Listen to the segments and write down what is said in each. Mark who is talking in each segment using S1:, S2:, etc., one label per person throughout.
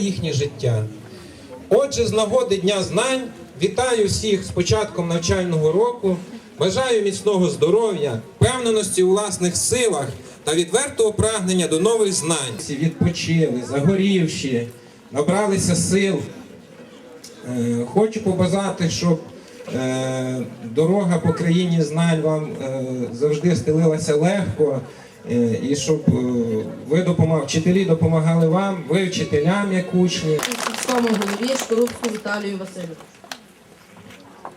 S1: їхнє життя. Отже, з нагоди Дня знань вітаю всіх з початком навчального року. Бажаю міцного здоров'я, впевненості у власних силах та відвертого прагнення до нових знань. Всі Відпочили, загорівші, набралися сил. Е, Хочу побажати, щоб е, дорога по країні знань вам е, завжди стелилася легко, і щоб е, ви допомагали, вчителі допомагали вам, ви вчителям як учні.
S2: сільському голові Шкорубську Віталію Васильовичу.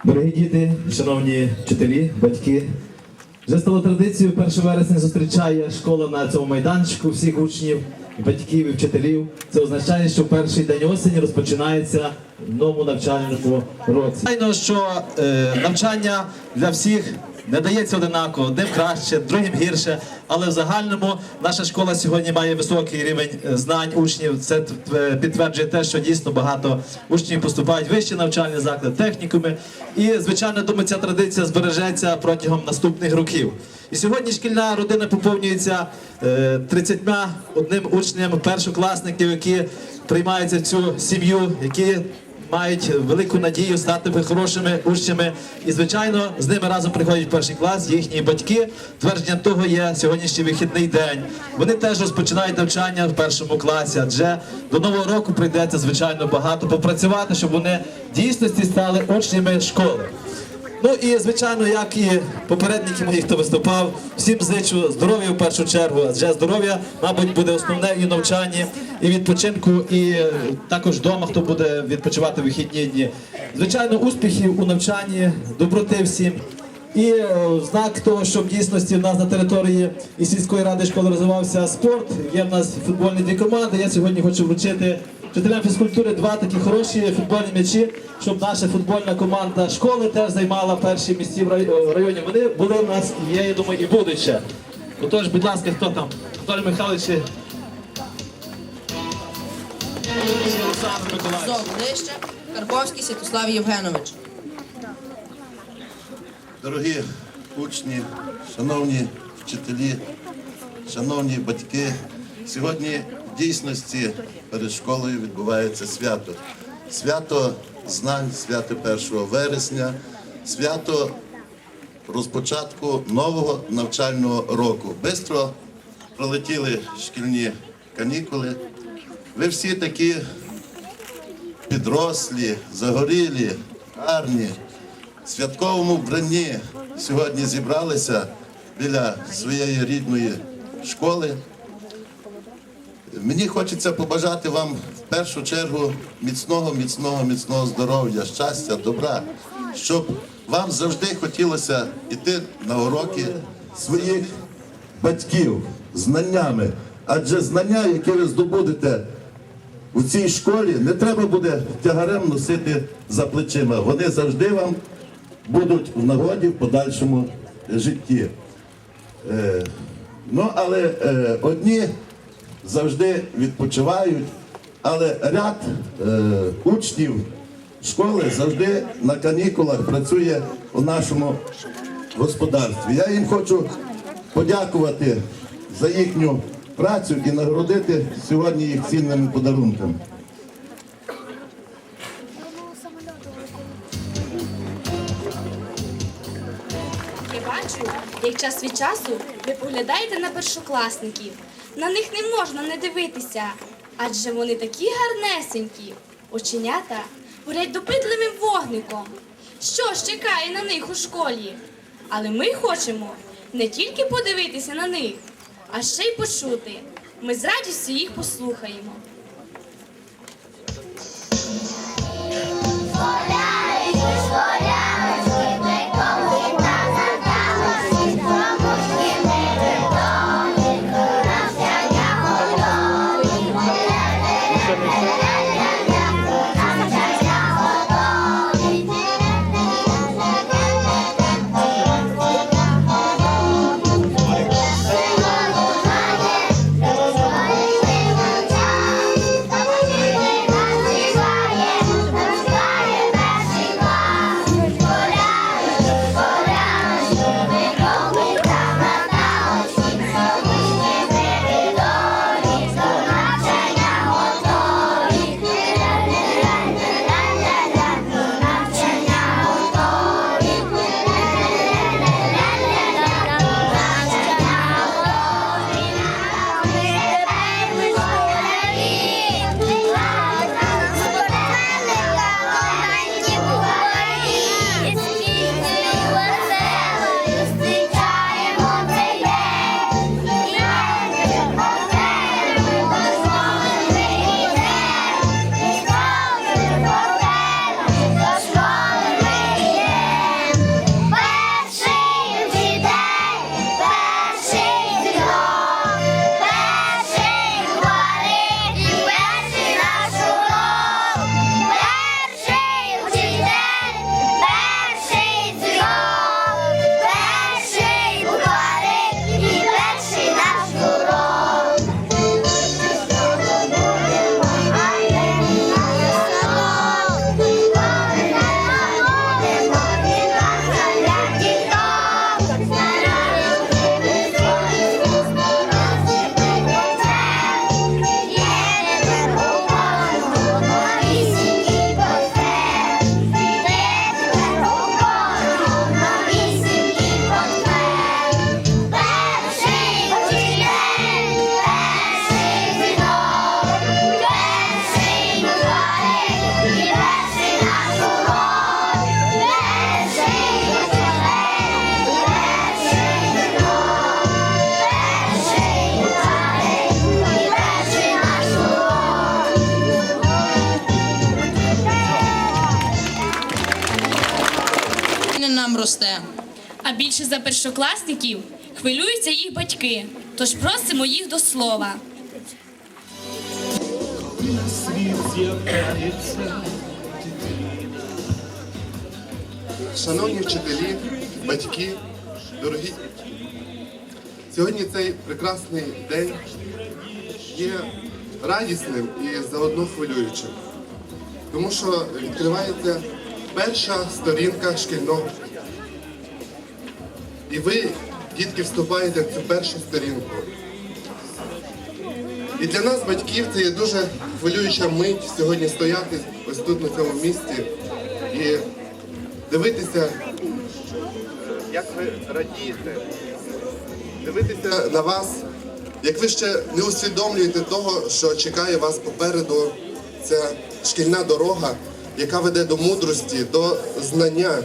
S3: Дорогі діти, шановні вчителі, батьки, вже стало традицією 1 вересня зустрічає школа на цьому майданчику всіх учнів, батьків і вчителів. Це означає, що перший день осені розпочинається в новому навчальному році. Звичайно, що е, навчання для всіх не дається одинаково, одним краще, другим гірше. Але в загальному наша школа сьогодні має високий рівень е, знань учнів. Це е, підтверджує те, що дійсно багато учнів поступають в вищі навчальні заклади, технікуми. І звичайно, думаю, ця традиція збережеться протягом наступних років. І сьогодні шкільна родина поповнюється е, 31 учнем першокласників, які приймаються в цю сім'ю, які мають велику надію стати хорошими учнями. І, звичайно, з ними разом приходять перший клас їхні батьки. Твердження того є сьогоднішній вихідний день. Вони теж розпочинають навчання в першому класі, адже до нового року прийдеться звичайно багато попрацювати, щоб вони в дійсності стали учнями школи. Ну і звичайно, як і попередники мої, хто виступав, всім зичу здоров'я в першу чергу, адже здоров'я, мабуть, буде основне і в навчанні, і відпочинку, і також вдома, хто буде відпочивати в вихідні дні. Звичайно, успіхів у навчанні, доброти всім. І е, знак того, що в дійсності в нас на території і сільської ради школи розвивався спорт. Є в нас футбольні дві команди. Я сьогодні хочу вручити вчителям фізкультури два такі хороші футбольні м'ячі, щоб наша футбольна команда школи теж займала перші місці в рай- в районі. Вони були в нас і є, я думаю, і будуть ще. Отож, будь ласка, хто там? Анатолій Михайлович. Олександр Миколаївич.
S2: Зов ближче Карповський Святослав Євгенович.
S4: Дорогі учні, шановні вчителі, шановні батьки, сьогодні дійсності перед школою відбувається свято. Свято знань, свято 1 вересня, свято розпочатку нового навчального року. Бистро пролетіли шкільні канікули. Ви всі такі підрослі, загорілі, гарні святковому вбранні сьогодні зібралися біля своєї рідної школи. Мені хочеться побажати вам в першу чергу міцного, міцного, міцного здоров'я, щастя, добра, щоб вам завжди хотілося йти на уроки своїх батьків знаннями. Адже знання, які ви здобудете у цій школі, не треба буде тягарем носити за плечима. Вони завжди вам будуть в нагоді в подальшому житті. Е, ну, але е, одні завжди відпочивають, але ряд е, учнів школи завжди на канікулах працює у нашому господарстві. Я їм хочу подякувати за їхню працю і нагородити сьогодні їх цінними подарунками.
S5: Я бачу, як час від часу ви поглядаєте на першокласників. На них не можна не дивитися, адже вони такі гарнесенькі. Оченята горять допитливим вогником. Що ж чекає на них у школі? Але ми хочемо не тільки подивитися на них, а ще й почути. Ми з радістю їх послухаємо.
S2: Росте.
S5: А більше за першокласників хвилюються їх батьки. Тож просимо їх до слова.
S6: Шановні вчителі, батьки, дорогі сьогодні цей прекрасний день є радісним і заодно хвилюючим, тому що відкривається перша сторінка шкільного. І ви, дітки, вступаєте в цю першу сторінку. І для нас, батьків, це є дуже хвилююча мить сьогодні стояти ось тут, на цьому місці, і дивитися, як ви радієте, дивитися на вас, як ви ще не усвідомлюєте того, що чекає вас попереду. Ця шкільна дорога, яка веде до мудрості, до знання.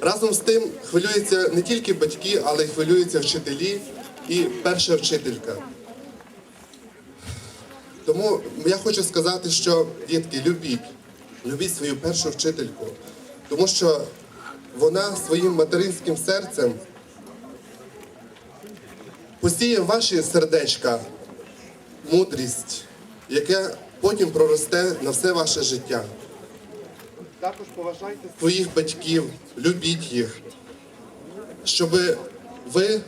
S6: Разом з тим хвилюються не тільки батьки, але й хвилюються вчителі і перша вчителька. Тому я хочу сказати, що дітки, любіть, любіть свою першу вчительку, тому що вона своїм материнським серцем посіє ваші сердечка мудрість, яка потім проросте на все ваше життя. Також поважайте своїх батьків, любіть їх, щоб ви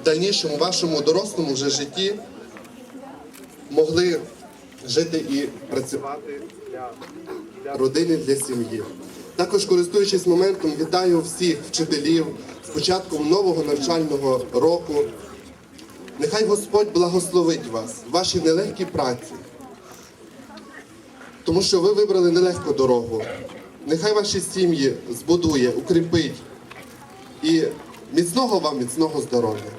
S6: в дальнішому вашому дорослому вже житті могли жити і працювати для, родини, для сім'ї. Також, користуючись моментом, вітаю всіх вчителів з початком нового навчального року. Нехай Господь благословить вас, в вашій нелегкій праці, тому що ви вибрали нелегку дорогу. Нехай ваші сім'ї збудує, укріпить і міцного вам, міцного здоров'я.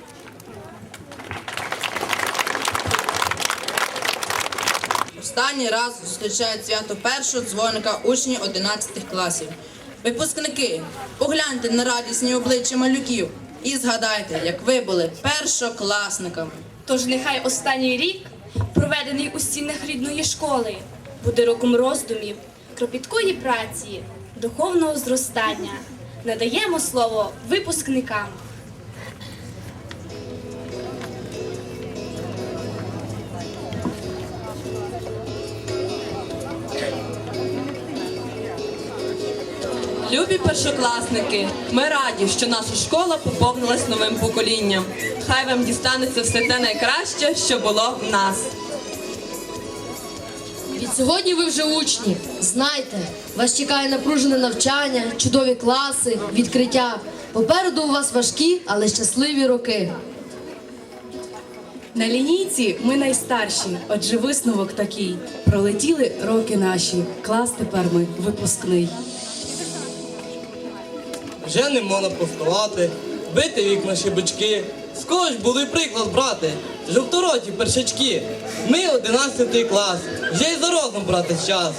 S2: Останній раз зустрічають свято першого дзвоника учні 11 класів. Випускники, погляньте на радісні обличчя малюків і згадайте, як ви були першокласниками.
S5: Тож нехай останній рік, проведений у стінах рідної школи, буде роком роздумів, кропіткої праці, духовного зростання. Надаємо слово випускникам.
S7: Любі першокласники, ми раді, що наша школа поповнилась новим поколінням. Хай вам дістанеться все те найкраще, що було в нас.
S8: Від сьогодні ви вже учні. Знайте, вас чекає напружене навчання, чудові класи, відкриття. Попереду у вас важкі, але щасливі роки.
S9: На лінійці ми найстарші, отже, висновок такий. Пролетіли роки наші. Клас тепер ми випускний.
S10: Вже не можна пустувати, бити вікна шибочки. З кого ж були приклад брати? Жовтороті першачки. Ми 11 клас, вже й за брати час.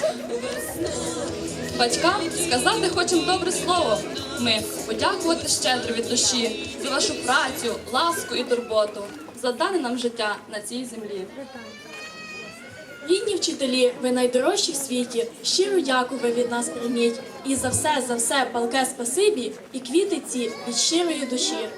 S11: Батькам сказати хочемо добре слово. Ми подякувати щедро від душі за вашу працю, ласку і турботу, за дане нам життя на цій землі.
S12: Рідні вчителі, ви найдорожчі в світі. Щиро дяку ви від нас прийміть. І за все, за все палке спасибі і квіти ці від щирої душі.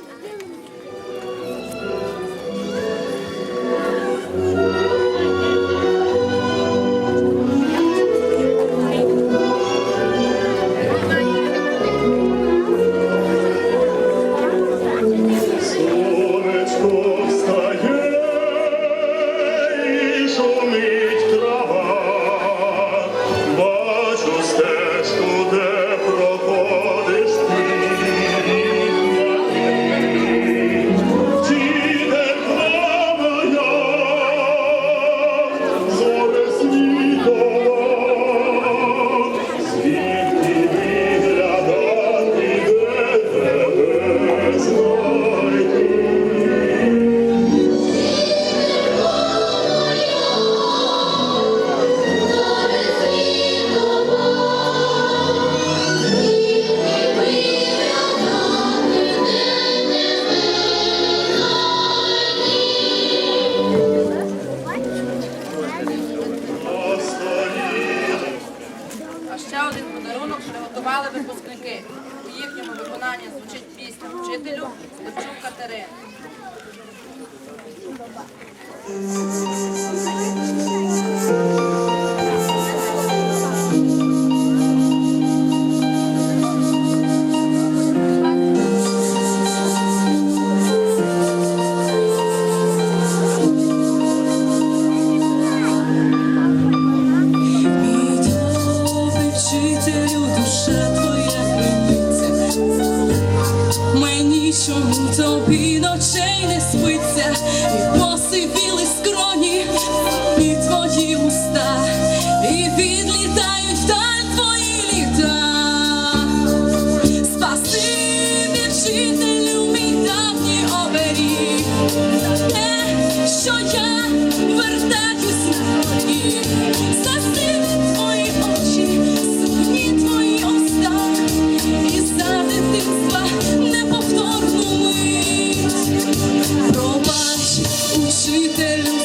S9: Учителю,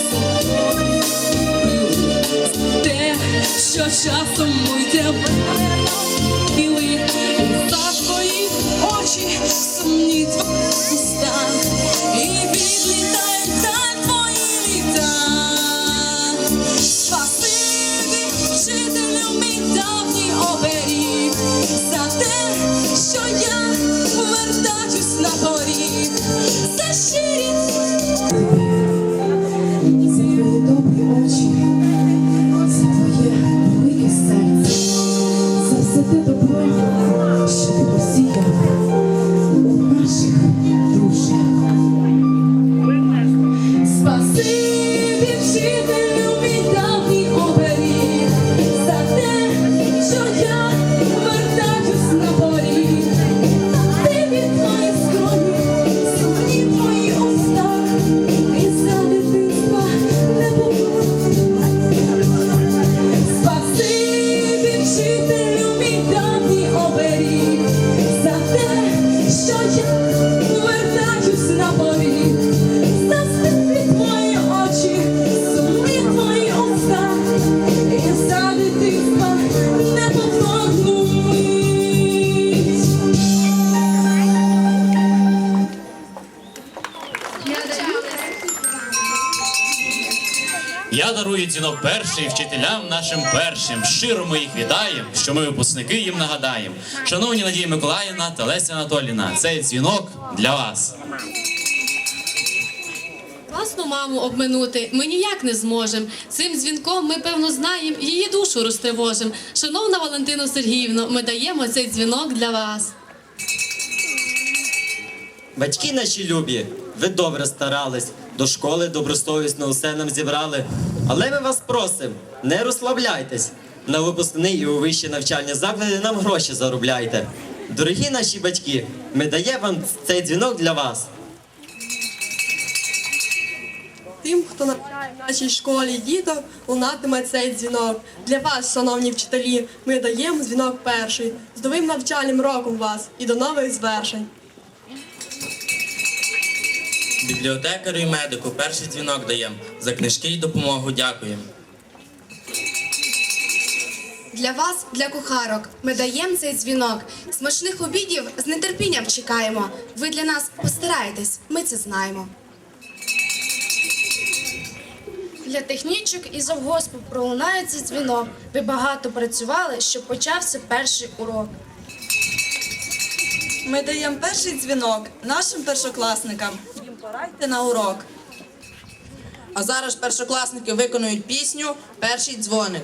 S9: те, що часом ми тебе Іли, і за твої очі сумні твої уста, і відлітають даль твої літа. Спасибі, вчителю, мій давній оберіг, за те, Я
S13: дарую дзвінок перший вчителям нашим першим. Щиро ми їх вітаємо, що ми випускники їм нагадаємо. Шановні Надія Миколаївна та Леся Анатоліна, цей дзвінок для вас.
S8: Власну маму обминути ми ніяк не зможем. Цим дзвінком ми певно знаємо, її душу розтривожим. Шановна Валентина Сергіївна, ми даємо цей дзвінок для вас.
S14: Батьки наші любі, ви добре старались, до школи добросовісно усе нам зібрали. Але ми вас просимо, не розслабляйтесь. На випускний і у вищі навчальні заклади нам гроші заробляйте. Дорогі наші батьки, ми даємо вам цей дзвінок для вас.
S15: Тим, хто навчає в нашій школі діток, лунатиме цей дзвінок. Для вас, шановні вчителі, ми даємо дзвінок перший. З новим навчальним роком вас і до нових звершень.
S10: Бібліотекарю і медику перший дзвінок даємо. За книжки і допомогу дякуємо.
S16: Для вас, для кухарок, ми даємо цей дзвінок. Смачних обідів з нетерпінням чекаємо. Ви для нас постараєтесь, ми це знаємо.
S17: Для технічок і завгоспу пролунає цей дзвінок. Ви багато працювали, щоб почався перший урок.
S18: Ми даємо перший дзвінок нашим першокласникам. Їм порайте на урок.
S2: А зараз першокласники виконують пісню Перший дзвоник.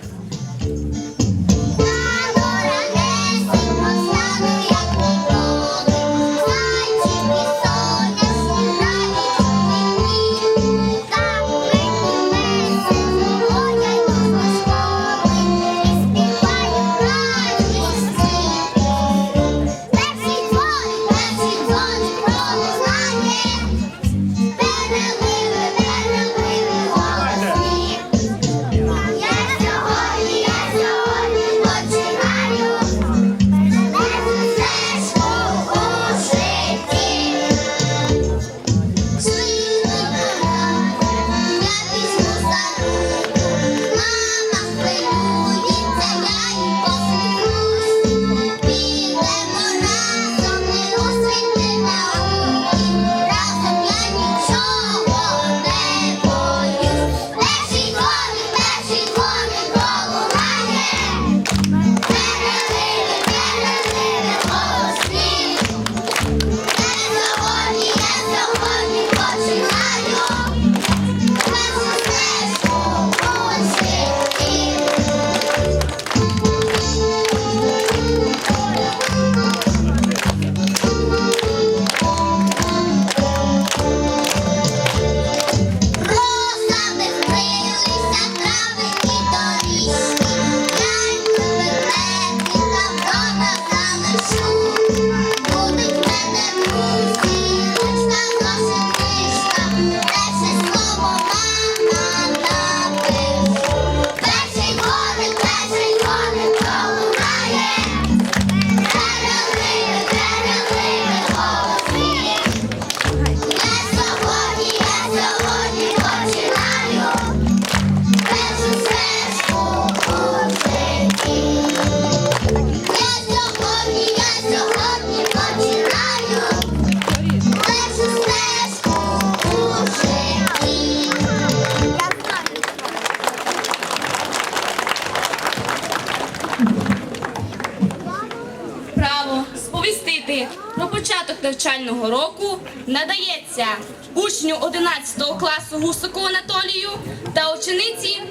S5: Надається учню 11 класу Гусаку Анатолію та учениці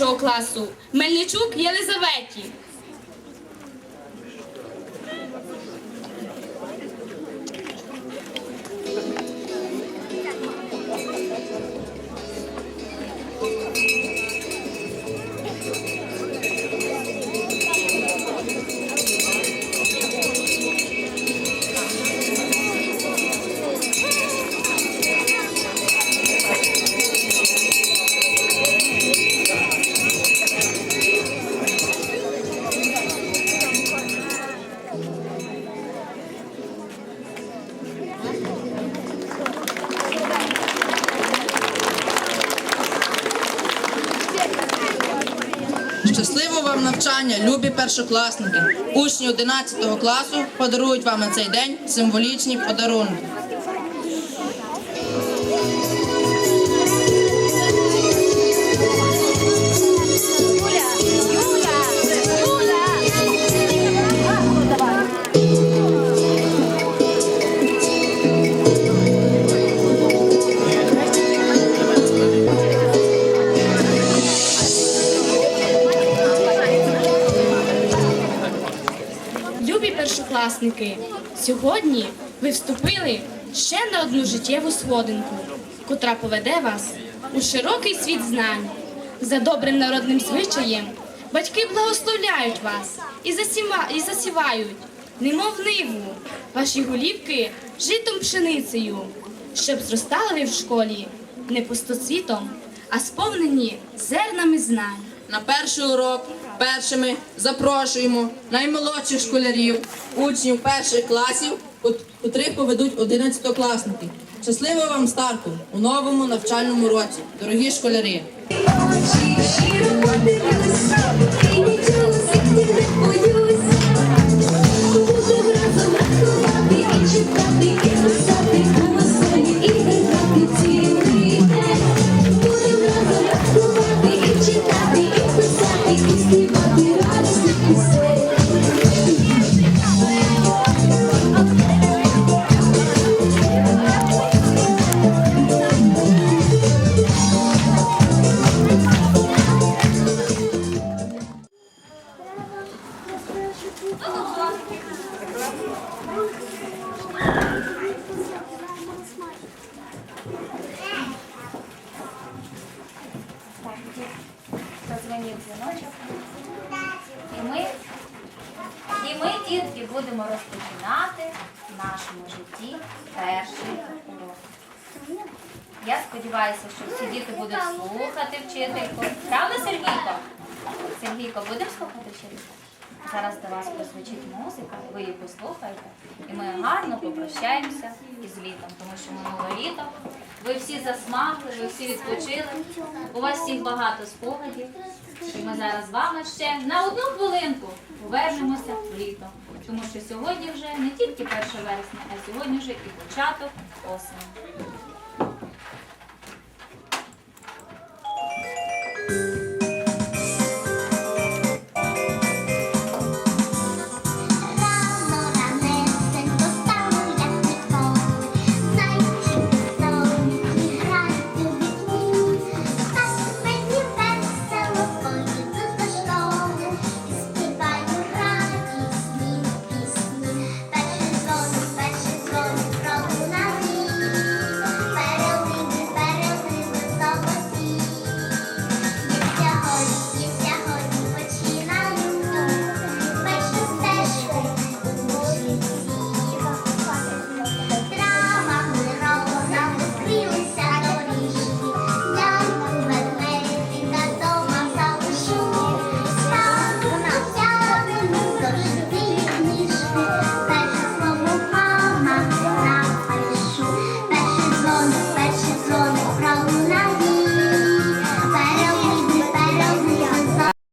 S5: 1 класу Мельничук Єлизаветі.
S2: Щасливо першокласники. Учні 11 класу подарують вам на цей день символічні подарунки.
S5: Сьогодні ви вступили ще на одну життєву сходинку, котра поведе вас у широкий світ знань. За добрим народним звичаєм батьки благословляють вас і, засіма, і засівають, немов ниву, ваші голівки житом пшеницею, щоб зростали ви в школі не пустоцвітом, а сповнені зернами знань.
S2: На перший урок першими запрошуємо наймолодших школярів, учнів перших класів, котрих поведуть 11-класники. Щасливого вам старту у новому навчальному році, дорогі школярі!
S19: Ви її послухаєте, і ми гарно попрощаємося із літом, тому що минуло літо. Ви всі засмагли, ви всі відпочили. У вас всіх багато спогадів. І ми зараз з вами ще на одну хвилинку повернемося в літо. Тому що сьогодні вже не тільки 1 вересня, а сьогодні вже і початок осені.